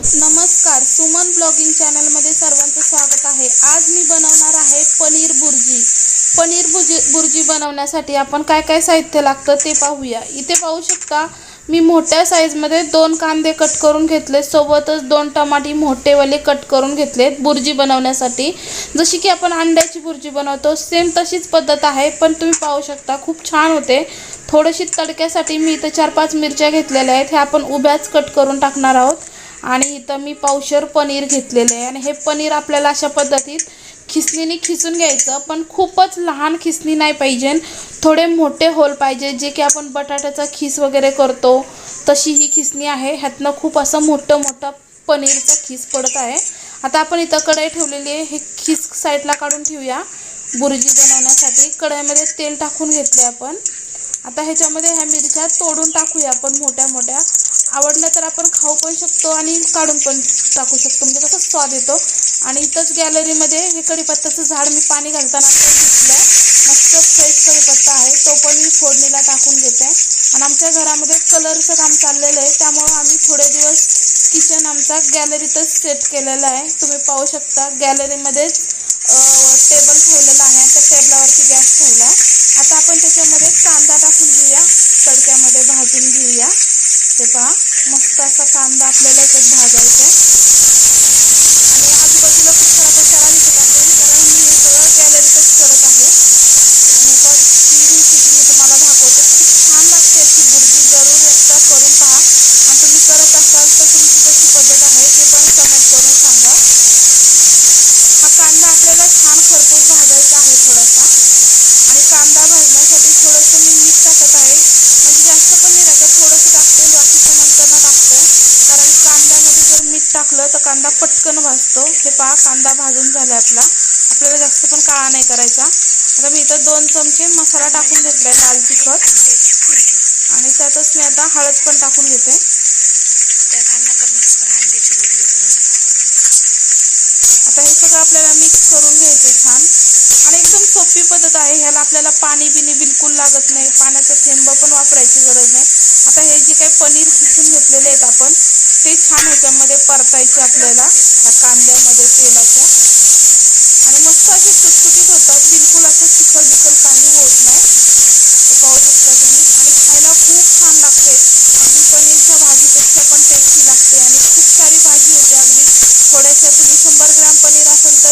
नमस्कार सुमन ब्लॉगिंग चॅनलमध्ये सर्वांचं स्वागत आहे. आज मी बनवणार आहे पनीर बुर्जी. पनीर बुर्जी बुर्जी बनवण्यासाठी आपण काय काय साहित्य लागतं ते पाहूया. इथे पाहू शकता मी मोठ्या साईजमध्ये दोन कांदे कट करून घेतले. सोबतच दोन टमाटी मोठेवाले कट करून घेतलेत बुर्जी बनवण्यासाठी. जशी की आपण अंड्याची बुर्जी बनवतो सेम तशीच पद्धत आहे पण तुम्ही पाहू शकता खूप छान होते. थोडीशी तडक्यासाठी मी इथं चार पाच मिरच्या घेतलेल्या आहेत. हे आपण उभ्याच कट करून टाकणार आहोत. आणि इथं मी पावशर पनीर घेतलेले आहे. आणि हे पनीर आपल्याला अशा पद्धतीत खिसणीने खिसून घ्यायचं पण खूपच लहान खिसणी नाही पाहिजे. थोडे मोठे होल पाहिजे जे की आपण बटाट्याचा खीस वगैरे करतो. तशी ही खिसणी आहे. ह्यातनं खूप असं मोठं मोठं पनीरचं खीस पडत आहे. आता आपण इथं कढई ठेवलेली आहे. हे खीस साईडला काढून ठेवूया. बुर्जी बनवण्यासाठी कढईमध्ये तेल टाकून घेतले आपण. आता ह्याच्यामध्ये ह्या मिरच्या तोडून टाकूया आपण मोठ्या मोठ्या. आवडलं तर आपण खाऊ पण शकतो आणि काढून पण टाकू शकतो. म्हणजे कसं स्वाद येतो. आणि इथंच गॅलरीमध्ये हे कढीपत्त्याचं झाड मी पाणी घालताना घेतलं दिसलं. मस्त फ्रेश कढीपत्ता आहे. तो पण मी फोडणीला टाकून घेते. आणि आमच्या घरामध्ये कलरचं काम चाललेलं आहे. त्यामुळं आम्ही थोडे दिवस किचन आमचा गॅलरीतच सेट केलेला आहे. तुम्ही पाहू शकता गॅलरीमध्येच टेबल ठेवलेलं आहे आणि त्या टेबलावरती गॅस ठेवला आहे आता आपण त्याच्यामध्ये कांदा टाकून घेऊया तडक्यामध्ये भाजून घेऊया ते पहा मस्त असा कांदा आपल्याला याच्यात भाजायचा आहे आणि आजूबाजूला खूप सारा पसारा दिसत असेल कारण मी हे सगळं गॅलरीतच करत आहे आणि आता ही रेसिपी मी तुम्हाला दाखवते खूप छान लागते अशी बुर्जी जरूर एकदा करून पहा आणि तुम्ही करत असाल तर तुमची कशी पद्धत आहे ते पण कमेंट करून सांगा हा कांदा आपल्याला छान खरपूस भाजायचा आहे थोडासा आणि कांदा भाजण्यासाठी थोडंसं मी मीठ टाकत आहे म्हणजे जास्त पण नाही टाकत थोडंसं टाकते बाकीचं नंतर टाकते कारण कांद्यामध्ये जर मीठ टाकलं तर कांदा पटकन भाजतो हे पहा कांदा भाजून झाला आपला आपल्याला जास्त पण काळा नाही करायचा. आता मी इथं दोन चमचे मसाला टाकून घेतलाय लाल तिखट आणि त्यातच मी आता हळद पण टाकून घेते. bastante